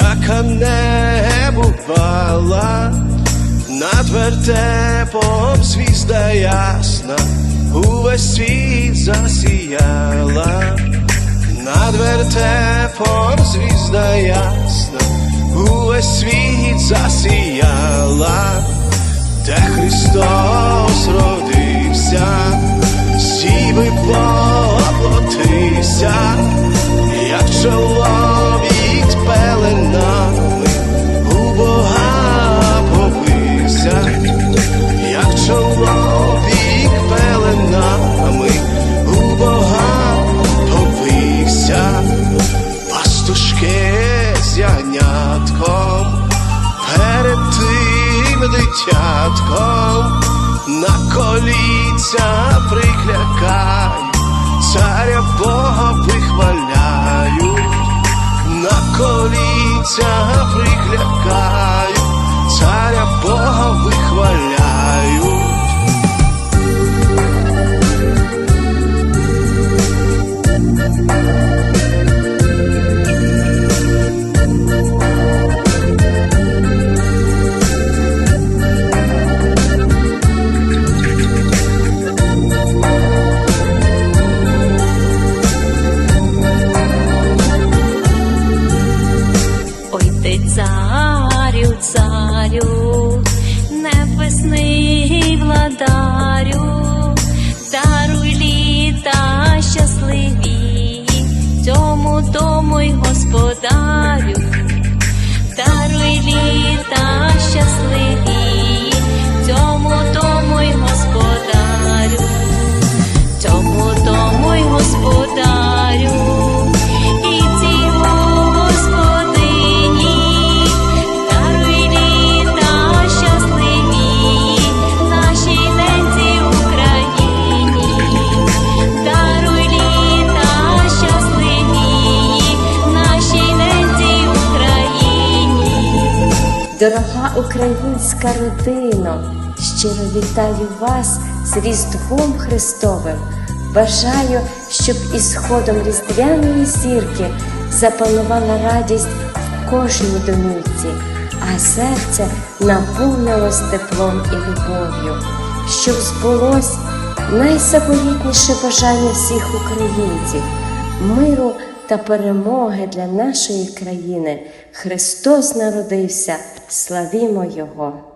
яка не бувала, над вертепом звізда ясна, увесь світ засіяла, над вертепом звізда ясна, увесь світ засіяла, де Христос родився, сіви поплотився, дитятком на коліця приклякають, ти царю, царю, небесний владарю, даруй літа щасливі, цьому дому й господарю, Дорога українська родино, щиро вітаю вас з Різдвом Христовим. Бажаю, щоб із сходом різдвяної зірки запанувала радість в кожній домівці, а серце наповнилось теплом і любов'ю, щоб збулось найзаповітніше бажання всіх українців миру та перемоги для нашої країни. Христос народився, славімо Його!